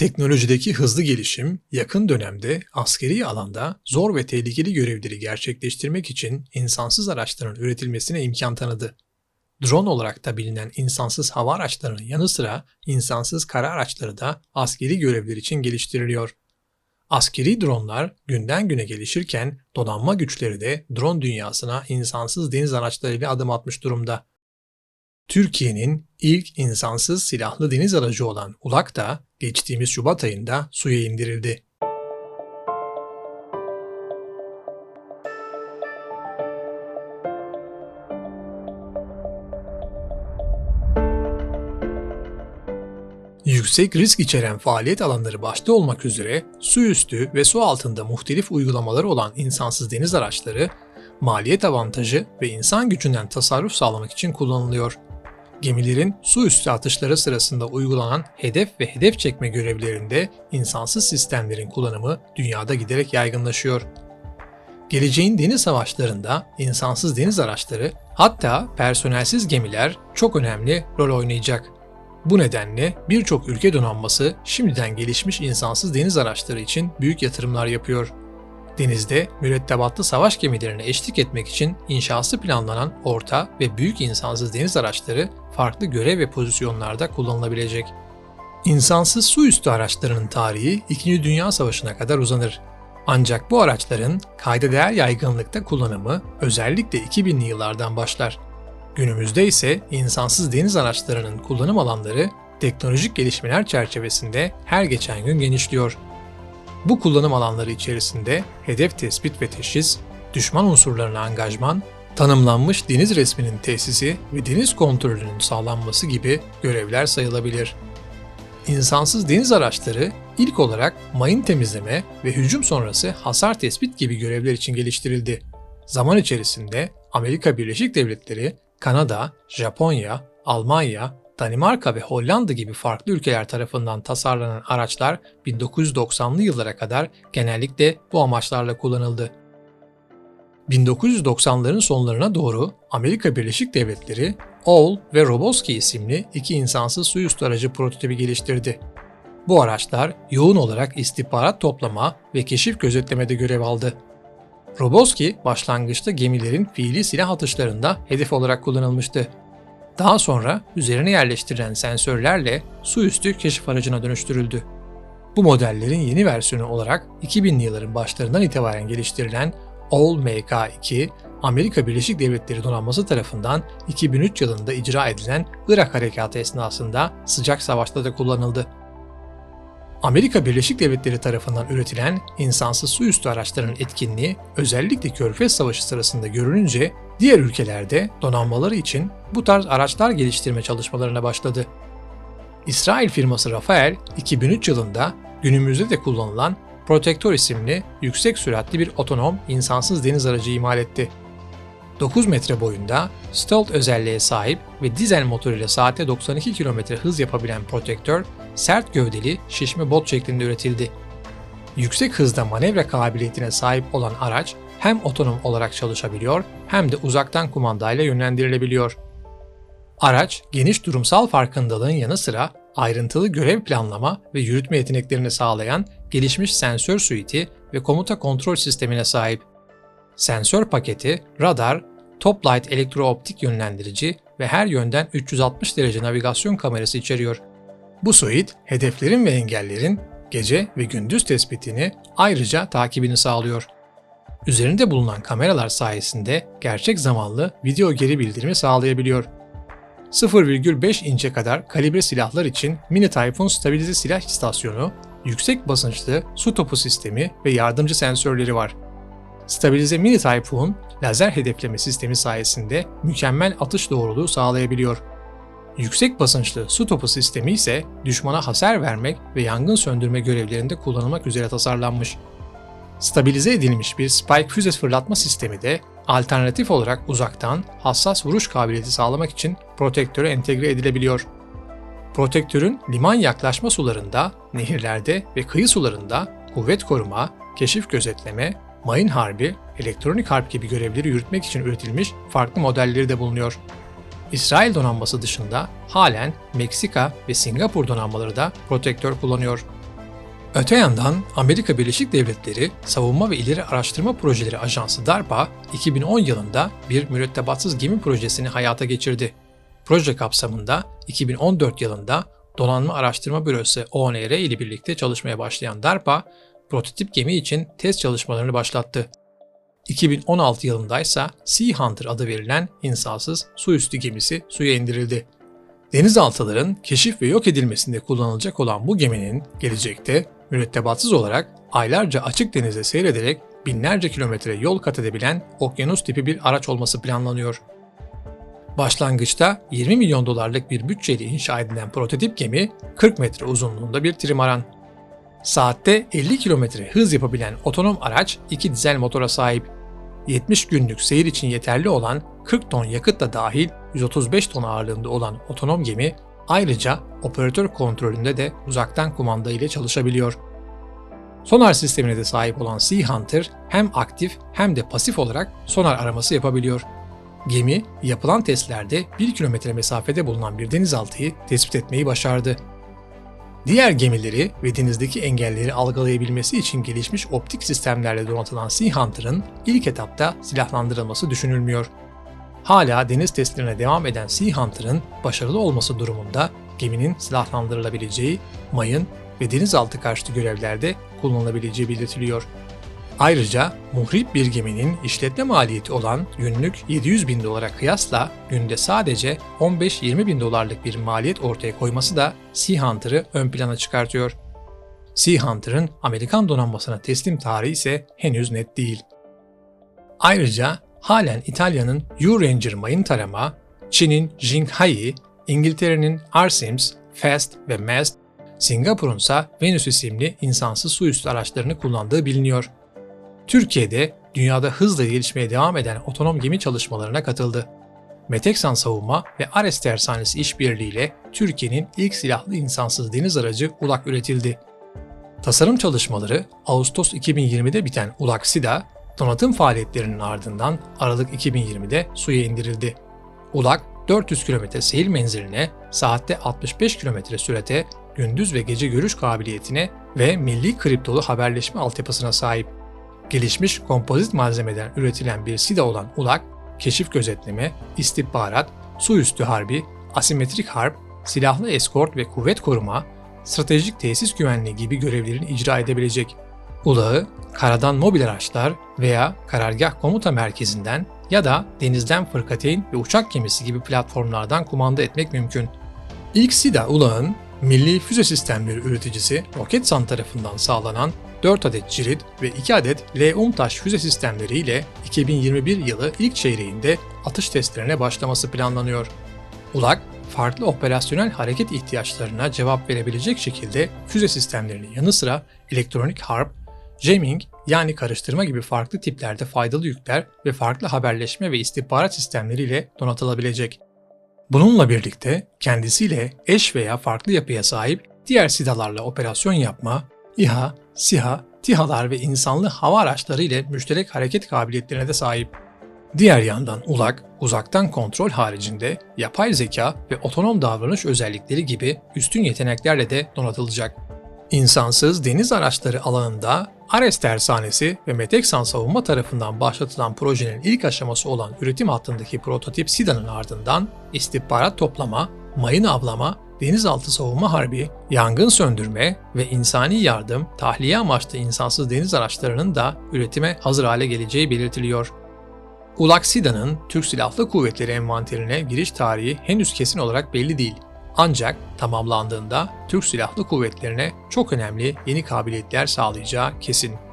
Teknolojideki hızlı gelişim, yakın dönemde askeri alanda zor ve tehlikeli görevleri gerçekleştirmek için insansız araçların üretilmesine imkan tanıdı. Drone olarak da bilinen insansız hava araçlarının yanı sıra insansız kara araçları da askeri görevler için geliştiriliyor. Askeri dronlar günden güne gelişirken donanma güçleri de drone dünyasına insansız deniz araçlarıyla adım atmış durumda. Türkiye'nin ilk insansız silahlı deniz aracı olan Ulak da geçtiğimiz Şubat ayında suya indirildi. Yüksek risk içeren faaliyet alanları başta olmak üzere su üstü ve su altında muhtelif uygulamaları olan insansız deniz araçları, maliyet avantajı ve insan gücünden tasarruf sağlamak için kullanılıyor. Gemilerin su üstü atışları sırasında uygulanan hedef ve hedef çekme görevlerinde insansız sistemlerin kullanımı dünyada giderek yaygınlaşıyor. Geleceğin deniz savaşlarında insansız deniz araçları hatta personelsiz gemiler çok önemli rol oynayacak. Bu nedenle birçok ülke donanması şimdiden gelişmiş insansız deniz araçları için büyük yatırımlar yapıyor. Denizde mürettebatlı savaş gemilerine eşlik etmek için inşası planlanan orta ve büyük insansız deniz araçları farklı görev ve pozisyonlarda kullanılabilecek. İnsansız su üstü araçlarının tarihi 2. Dünya Savaşı'na kadar uzanır. Ancak bu araçların kayda değer yaygınlıkta kullanımı özellikle 2000'li yıllardan başlar. Günümüzde ise insansız deniz araçlarının kullanım alanları teknolojik gelişmeler çerçevesinde her geçen gün genişliyor. Bu kullanım alanları içerisinde hedef tespit ve teşhis, düşman unsurlarına angajman, tanımlanmış deniz resminin tesisi ve deniz kontrolünün sağlanması gibi görevler sayılabilir. İnsansız deniz araçları ilk olarak mayın temizleme ve hücum sonrası hasar tespit gibi görevler için geliştirildi. Zaman içerisinde Amerika Birleşik Devletleri, Kanada, Japonya, Almanya, Danimarka ve Hollanda gibi farklı ülkeler tarafından tasarlanan araçlar 1990'lı yıllara kadar genellikle bu amaçlarla kullanıldı. 1990'ların sonlarına doğru Amerika Birleşik Devletleri Owl ve Roboski isimli iki insansız su üstü aracı prototipi geliştirdi. Bu araçlar yoğun olarak istihbarat toplama ve keşif gözetlemede görev aldı. Roboski başlangıçta gemilerin fiili silah atışlarında hedef olarak kullanılmıştı. Daha sonra üzerine yerleştirilen sensörlerle su üstü keşif aracına dönüştürüldü. Bu modellerin yeni versiyonu olarak 2000'li yılların başlarından itibaren geliştirilen All MK2, Amerika Birleşik Devletleri donanması tarafından 2003 yılında icra edilen Irak Harekatı esnasında sıcak savaşta da kullanıldı. Amerika Birleşik Devletleri tarafından üretilen insansız su üstü araçların etkinliği özellikle Körfez Savaşı sırasında görülünce diğer ülkelerde donanmaları için bu tarz araçlar geliştirme çalışmalarına başladı. İsrail firması Rafael 2003 yılında günümüzde de kullanılan Protector isimli yüksek süratli bir otonom insansız deniz aracı imal etti. 9 metre boyunda stealth özelliğe sahip ve dizel motoruyla saatte 92 km hız yapabilen Protector, sert gövdeli şişme bot şeklinde üretildi. Yüksek hızda manevra kabiliyetine sahip olan araç hem otonom olarak çalışabiliyor hem de uzaktan kumandayla yönlendirilebiliyor. Araç geniş durumsal farkındalığın yanı sıra ayrıntılı görev planlama ve yürütme yeteneklerini sağlayan gelişmiş sensör suiti ve komuta kontrol sistemine sahip. Sensör paketi, radar, top light elektrooptik yönlendirici ve her yönden 360 derece navigasyon kamerası içeriyor. Bu suit, hedeflerin ve engellerin gece ve gündüz tespitini ayrıca takibini sağlıyor. Üzerinde bulunan kameralar sayesinde gerçek zamanlı video geri bildirimi sağlayabiliyor. 0,5 inçe kadar kalibre silahlar için Mini Typhoon stabilize silah istasyonu, yüksek basınçlı su topu sistemi ve yardımcı sensörleri var. Stabilize Mini Typhoon, lazer hedefleme sistemi sayesinde mükemmel atış doğruluğu sağlayabiliyor. Yüksek basınçlı su topu sistemi ise düşmana hasar vermek ve yangın söndürme görevlerinde kullanılmak üzere tasarlanmış. Stabilize edilmiş bir Spike füze fırlatma sistemi de alternatif olarak uzaktan hassas vuruş kabiliyeti sağlamak için protektöre entegre edilebiliyor. Protektörün liman yaklaşma sularında, nehirlerde ve kıyı sularında kuvvet koruma, keşif gözetleme, mayın harbi, elektronik harp gibi görevleri yürütmek için üretilmiş farklı modelleri de bulunuyor. İsrail donanması dışında halen Meksika ve Singapur donanmaları da protektör kullanıyor. Öte yandan Amerika Birleşik Devletleri Savunma ve İleri Araştırma Projeleri Ajansı DARPA 2010 yılında bir mürettebatsız gemi projesini hayata geçirdi. Proje kapsamında 2014 yılında Donanma Araştırma Bürosu ONR ile birlikte çalışmaya başlayan DARPA, prototip gemi için test çalışmalarını başlattı. 2016 yılında ise Sea Hunter adı verilen insansız su üstü gemisi suya indirildi. Denizaltıların keşif ve yok edilmesinde kullanılacak olan bu geminin gelecekte mürettebatsız olarak aylarca açık denizde seyrederek binlerce kilometre yol kat edebilen okyanus tipi bir araç olması planlanıyor. Başlangıçta 20 milyon dolarlık bir bütçeyle inşa edilen prototip gemi 40 metre uzunluğunda bir trimaran. Saatte 50 kilometre hız yapabilen otonom araç iki dizel motora sahip. 70 günlük seyir için yeterli olan 40 ton yakıt da dahil 135 ton ağırlığında olan otonom gemi ayrıca operatör kontrolünde de uzaktan kumanda ile çalışabiliyor. Sonar sistemine de sahip olan Sea Hunter hem aktif hem de pasif olarak sonar araması yapabiliyor. Gemi yapılan testlerde 1 kilometre mesafede bulunan bir denizaltıyı tespit etmeyi başardı. Diğer gemileri ve denizdeki engelleri algılayabilmesi için gelişmiş optik sistemlerle donatılan Sea Hunter'ın ilk etapta silahlandırılması düşünülmüyor. Hala deniz testlerine devam eden Sea Hunter'ın başarılı olması durumunda geminin silahlandırılabileceği, mayın ve denizaltı karşıtı görevlerde kullanılabileceği belirtiliyor. Ayrıca muhrip bir geminin işletme maliyeti olan günlük 700 bin dolara kıyasla günde sadece 15-20 bin dolarlık bir maliyet ortaya koyması da Sea Hunter'ı ön plana çıkartıyor. Sea Hunter'ın Amerikan donanmasına teslim tarihi ise henüz net değil. Ayrıca halen İtalya'nın U-Ranger mayın tarama, Çin'in Jinghai, İngiltere'nin Arsims, Fast ve Mast, Singapur'un ise Venus isimli insansız su üstü araçlarını kullandığı biliniyor. Türkiye'de dünyada hızla gelişmeye devam eden otonom gemi çalışmalarına katıldı. Meteksan Savunma ve Ares Tersanesi işbirliğiyle Türkiye'nin ilk silahlı insansız deniz aracı ULAK üretildi. Tasarım çalışmaları Ağustos 2020'de biten ULAK SIDA, donatım faaliyetlerinin ardından Aralık 2020'de suya indirildi. ULAK 400 km seyir menziline, saatte 65 km sürete, gündüz ve gece görüş kabiliyetine ve milli kriptolu haberleşme altyapısına sahip. Gelişmiş kompozit malzemeden üretilen bir SIDA olan ULAK, keşif gözetleme, istihbarat, su üstü harbi, asimetrik harp, silahlı eskort ve kuvvet koruma, stratejik tesis güvenliği gibi görevlerini icra edebilecek. ULA'yı karadan mobil araçlar veya karargah komuta merkezinden ya da denizden fırkateyn ve uçak gemisi gibi platformlardan kumanda etmek mümkün. İlk SIDA ULA'nın Milli Füze Sistemleri üreticisi Roketsan tarafından sağlanan 4 adet cirit ve 2 adet L-UMTAŞ füze sistemleri ile 2021 yılı ilk çeyreğinde atış testlerine başlaması planlanıyor. ULAK, farklı operasyonel hareket ihtiyaçlarına cevap verebilecek şekilde füze sistemlerinin yanı sıra elektronik harp, jamming yani karıştırma gibi farklı tiplerde faydalı yükler ve farklı haberleşme ve istihbarat sistemleriyle donatılabilecek. Bununla birlikte kendisiyle eş veya farklı yapıya sahip diğer SİDA'larla operasyon yapma, İHA, SİHA, TİHA'lar ve insanlı hava araçları ile müşterek hareket kabiliyetlerine de sahip. Diğer yandan ULAK, uzaktan kontrol haricinde yapay zeka ve otonom davranış özellikleri gibi üstün yeteneklerle de donatılacak. İnsansız deniz araçları alanında Ares Tersanesi ve Meteksan Savunma tarafından başlatılan projenin ilk aşaması olan üretim hattındaki prototip SIDA'nın ardından istihbarat toplama, mayın avlama, denizaltı savunma harbi, yangın söndürme ve insani yardım, tahliye amaçlı insansız deniz araçlarının da üretime hazır hale geleceği belirtiliyor. Ulak SIDA'nın Türk Silahlı Kuvvetleri envanterine giriş tarihi henüz kesin olarak belli değil. Ancak tamamlandığında Türk Silahlı Kuvvetlerine çok önemli yeni kabiliyetler sağlayacağı kesin.